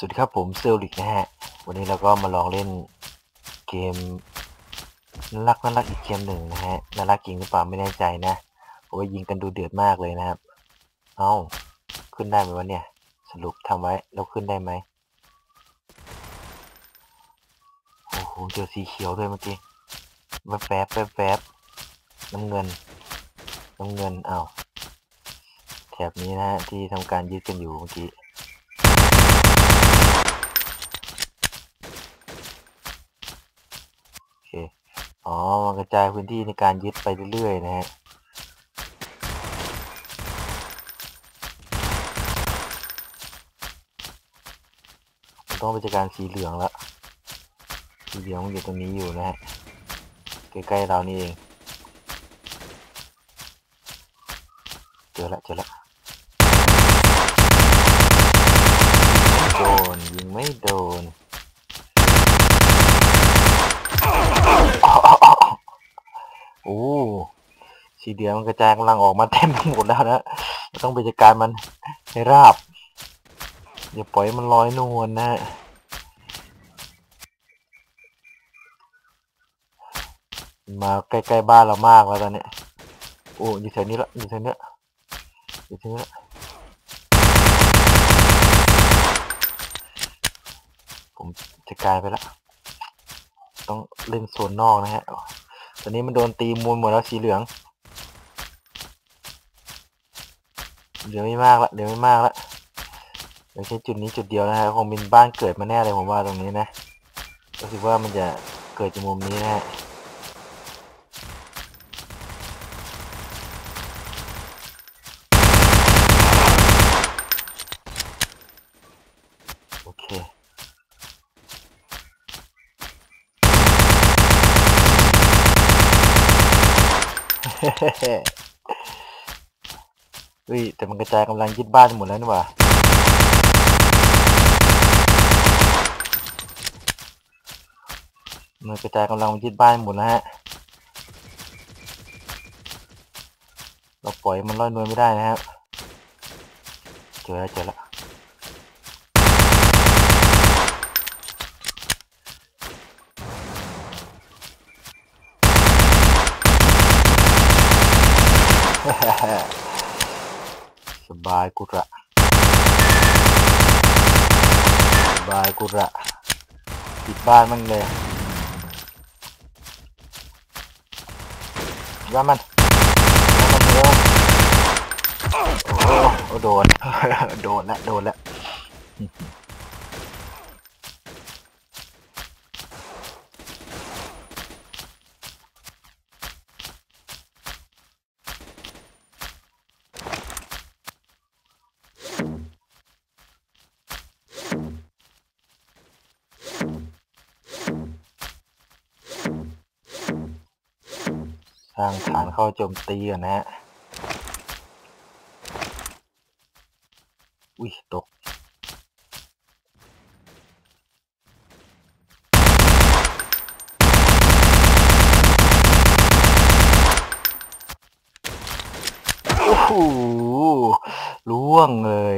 สวัสดีครับผมเซลลิกนะฮะ วันนี้เราก็มาลองเล่นเกมน่ารักน่ารักอีกเกมหนึ่งนะฮะน่ารักจริงหรือเปล่าไม่แน่ใจนะเพราะว่ายิงกันดูเดือดมากเลยนะครับ เอ้าขึ้นได้ไหมวะเนี่ย สรุปทำไว้แล้วขึ้นได้ไหมโอ้โหเจอสีเขียวด้วยเมื่อกี้แวบแวบแวบแวบน้ำเงินน้ำเงินเอ้าแถบนี้นะฮะที่ทำการยึดกันอยู่เมื่อกี้ โอเค อ๋อกระจายพื้นที่ในการยึดไปเรื่อยๆนะฮะต้องไปจัดการสีเหลืองแล้วสีเหลืองมันอยู่ตรงนี้อยู่นะฮะใกล้ๆเรานี่เองเจอละเจอละโดนยิงไม่โดน โอ้ สีเดียวมันกระจายกำลังออกมาเต็มไปหมดแล้วนะต้องไปจัดการมันให้ราบ อย่าปล่อยมันลอยนวลนะมาใกล้ๆบ้านเรามากแล้วตอนนี้โอ้อยู่แถวนี้ละอยู่แถวนี้อยู่แถวนี้ละผมจะกลายไปละต้องเล่นโซนนอกนะฮะ ตอนนี้มันโดนตีมูลหมดแล้วสีเหลือง เหลือไม่มากละเหลือไม่มากละเหลือแค่จุดนี้จุดเดียวนะฮะคงเป็นบ้านเกิดมาแน่เลยผมว่าตรงนี้นะก็คือว่ามันจะเกิดจากมุมนี้นะฮะโอเคเฮ้ ยแต่มันกระจายกำลังยึดบ้านหมดแล้วนี่หว่ามันกระจายกำลังยึดบ้านหมดแล้วฮะ เราปล่อยมันลอยนวลไม่ได้นะครับเจอแล้วเจอแล้วส บายกุระบายกุระปิดบ้านมันเลยว่ามันว่ามันเร็วโอ้โหโดน โดนละ โดนละ สร้างฐานเข้าโจมตีก่อนนะฮะ อุ้ย ตก โอ้โหล่วงเลย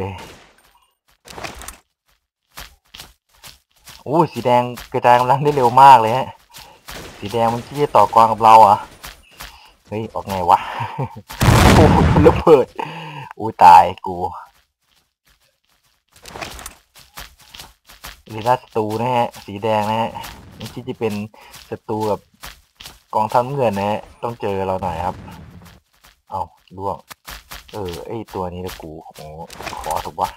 โอ้สีแดงกระจายกำลังได้เร็วมากเลยฮะ สีแดงมันที่จะต่อกรกับเราอะ เฮ้ย ออกไงวะ โอ้โหระเบิดอุ้ยตายกูลีลาศัตรูนะฮะ สีแดงนะฮะมันที่จะเป็นศัตรูกับกองทัพเงินนะฮะ ต้องเจอเราหน่อยครับ เอาล่วง เออ ไอตัวนี้นะกูโอ้ขอถูกวะ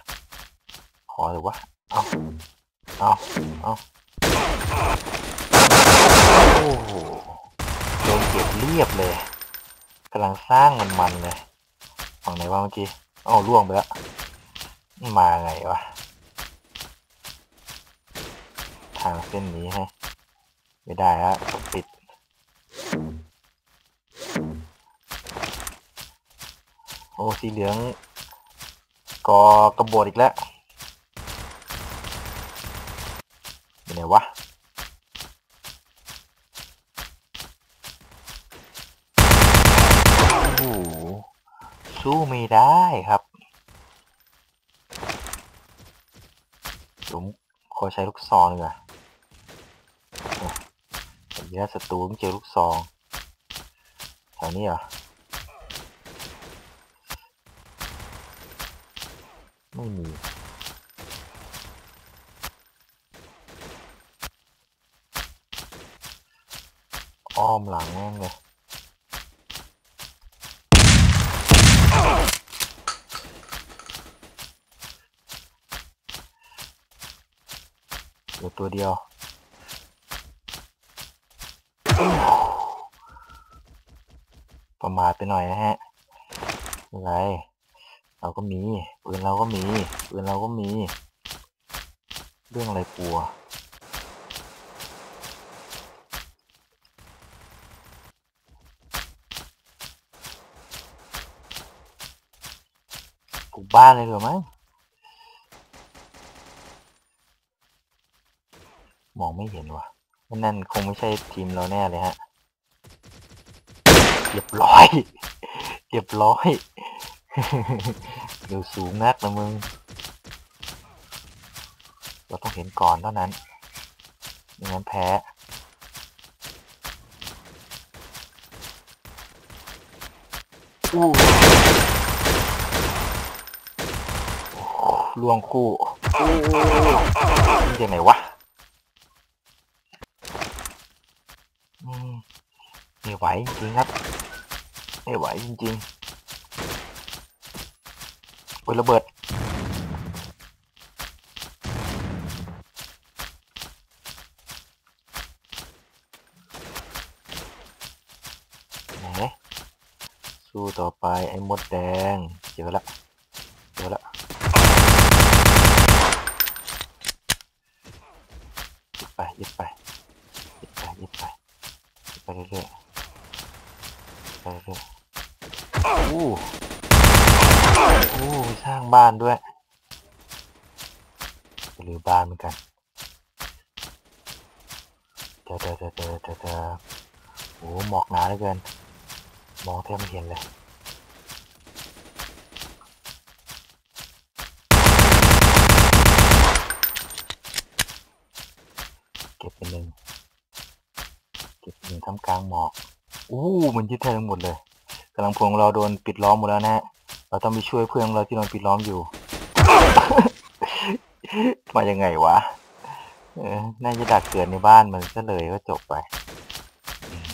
ขอถูกวะ เอาเอาเอาโอ้โหโดนเก็บเรียบเลย กำลังสร้างมันมันๆเลยฝั่งไหนวะเมื่อกี้อ้าล่วงไปแล้ว มาไงวะ ทางเส้นนี้ฮะ ไม่ได้ฮะต้องปิด โอ้สีเหลืองกอกระโบดอีกแล้วอยู่ไหนวะ โอ้โห สู้ไม่ได้ครับ ผมขอใช้ลูกซองดีกว่าอย่างศัตรูเจอลูกซองแถวนี้เหรอ ไม่มีอ้อมหลังแม่งเลย ลือตัวเดียวประมาทไปหน่อยนะฮะไม่ไรเราก็มีปืนเราก็มีปืนเราก็มี เรื่องอะไรกลัวปลูกบ้านเลยเหรอมั้ง องไม่เห็นว่ะนั่นคงไม่ใช่ทีมเราแน่เลยฮะเรียบร้อยเรียบร้อยเดี๋ยวสูงนักนะมึง เราต้องเห็นก่อนเท่านั้นไม่งั้นแพ้ล่วงคู่ยังไงวะ อืมไม่ไหว จริงครับ ไม่ไหวจริงๆโอ้ยระเบิดไหนสู้ต่อไปไอ้มดแดงเจอละเจอละยึดไปยึดไปยึดไปยึดไปยึดไปเรื่อยๆไปเรื่อยๆ อู้อู้สร้างบ้านด้วยหรือบ้านเหมือนกันเจอเจอเจอเจอเจอเจอโอ้หมอกหนาเหลือเกิน มองแทบไม่เห็นเลยเก็บเป็นหนึ่งเก็บหนึ่งทำกลางหมอก อู้มันยึดแทนหมดเลย กำลังพวงเราโดนปิดล้อมหมดแล้วนะฮะเราต้องไปช่วยเพื่อนของเราที่โดนปิดล้อมอยู่ มายังไงวะเออน่าจะดักเกิดในบ้านมันซะเลยก็จบไปอืม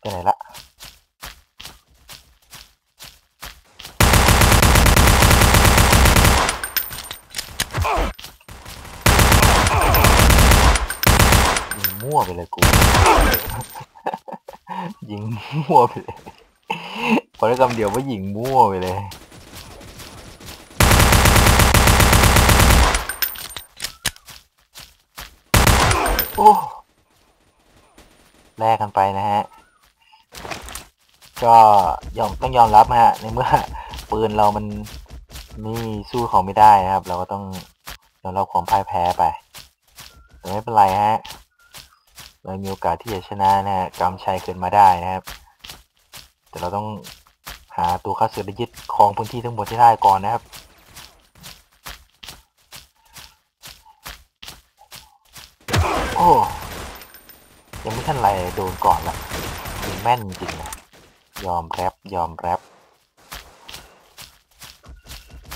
ไปไหนละ ยิงมั่ วไปเลยกู ยิงมั่วไปเลยพอได้คำเดียวว่ายิงมั่วไปเลย โอ้แลกกันไปนะฮะ ก็ยอมต้องยอมรับนะฮะ ในเมื่อปืนเรามันนี่สู้เขาไม่ได้นะครับ เราก็ต้องยอมรับความพ่ายแพ้ไป แต่ไม่เป็นไรฮะ เรามีโอกาสที่จะชนะนะฮะกำชัยขึ้นมาได้นะครับ แต่เราต้องหาตัวข้าศึกและยึดครองพื้นที่ทั้งหมดที่ได้ก่อนนะครับโอ้ยังไม่ทันไรโดนก่อนละยิงแม่นจริงนะยอมแรปยอมแรป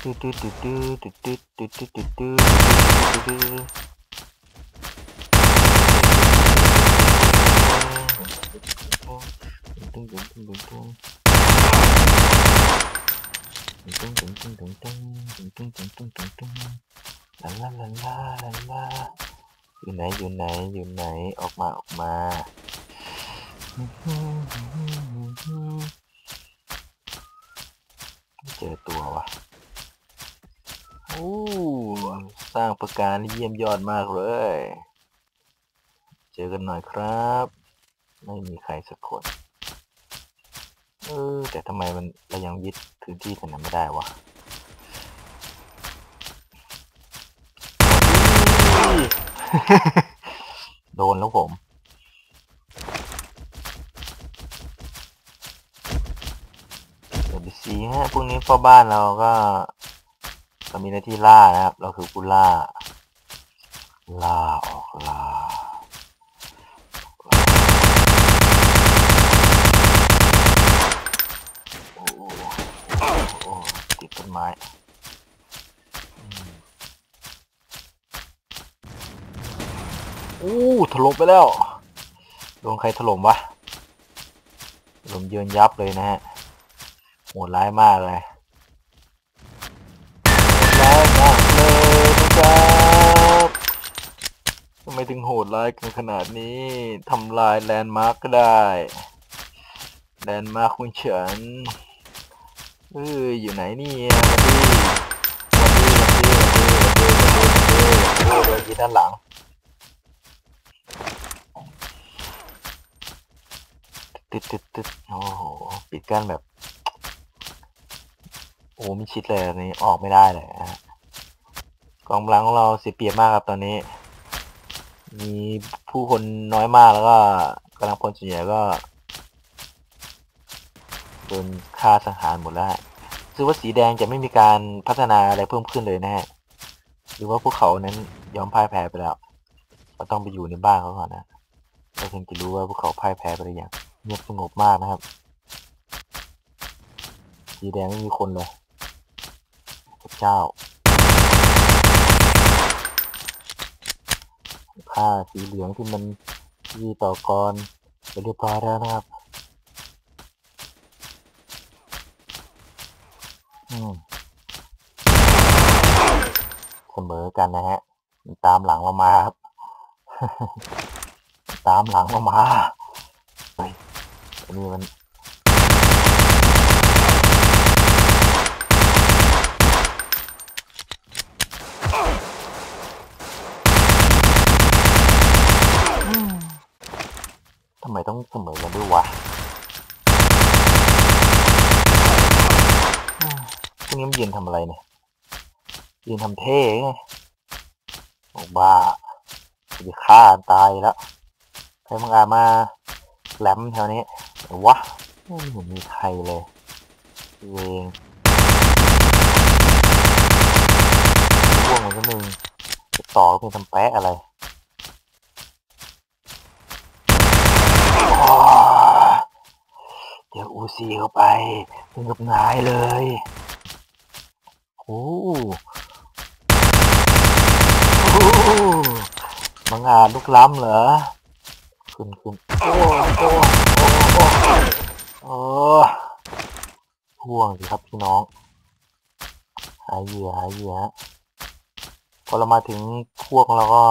ตื้อตื้อตื้อตื้อตื้อตื้อตื้อตื้อตื้อตื้อตื้อ ตึ้งตึ้งตึ้งตึ้งตึ้งตึ้งตึ้งตึ้งตึ้งตึ้งตึ้งตึ้งตึ้งตึ้งตึ้งตึ้งตึ้งลาลาลาลาลาลาอยู่ไหนอยู่ไหนอยู่ไหนออกมาออกมาเจอตัววะโอ้สร้างประการเยี่ยมยอดมากเลย เจอกันหน่อยครับ ไม่มีใครสักคน เออแต่ทำไมมันเรายังยึดพื้นที่ตรงนั้นไม่ได้วะโดนแล้วผม เดี๋ยวไปซีฮะพวกนี้พ่อบ้านเราก็เรามีหน้าที่ล่านะครับ เราคือผู้ล่า ล่าออกล่า โอ้โหโอ้โห ต้นไม้อู้ถล่มไปแล้วโดนใครถล่มวะถล่มเยือนยับเลยนะฮะโหดร้ายมากเลยร้ายมากเลยนะครับทำไมถึงโหดร้ายกันขนาดนี้ทำลายแลนด์มาร์กก็ได้แลนด์มาร์คของฉัน เอ้ยอยู่ไหนเนี่ยมาดิมาดิมาดิมาดิมาดิมาดิมาดิโอ้โดนยิงด้านหลังตึ๊ดตึ๊ดตึ๊ดโอ้โหปิดกั้นแบบโอ้ไม่ชิดเลยอันนี้ออกไม่ได้เลยนะฮะกองกำลังของเราเสียเปรียบมากครับตอนนี้ มีผู้คนน้อยมากแล้วก็กำลังพลส่วนใหญ่ก็ โดนฆ่าสังหารหมดแล้วฮะคือว่าสีแดงจะไม่มีการพัฒนาอะไรเพิ่มขึ้นเลยนะฮะหรือว่าพวกเขานั้นยอมพ่ายแพ้ไปแล้วเราต้องไปอยู่ในบ้านเขาก่อนนะเราถึงจะรู้ว่าพวกเขาพ่ายแพ้ไปหรือยังเงียบสงบมากนะครับ สีแดงไม่มีคนเลยพระเจ้าฆ่าสีเหลืองที่มันยีต่อกรไปเรียบร้อยแล้วนะครับ เสมอกันนะฮะ ตามหลังเรามาครับ ตามหลังเรามาเฮ้ยนนี้มันทำไมต้องเสมอกันด้วยวะอืมพวกนี้มันยืนทำอะไรเนี่ย ยืนทำเท่ไงโอ้บ้าจะฆ่าตายแล้วใครมึงอามาแหลมแถวนี้วะไม่เห็นมีใครเลยเวงร่วงมันก็มึงจะต่อเป็นทำแปะอะไรเดี๋ยวอูซีเข้าไปถึงกับหงายเลยโอ้ มังอาจลุกล้ำเหรอขึ้นขึ้นโอ้โอ้โอ้โอ้โอ้ห่วงสิครับพี่น้อง หายเหยื่อหายเหยื่อพอเรามาถึงพวกเราก็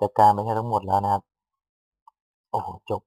จัดการไปแค่ทั้งหมดแล้วนะครับ โอ้โหจบ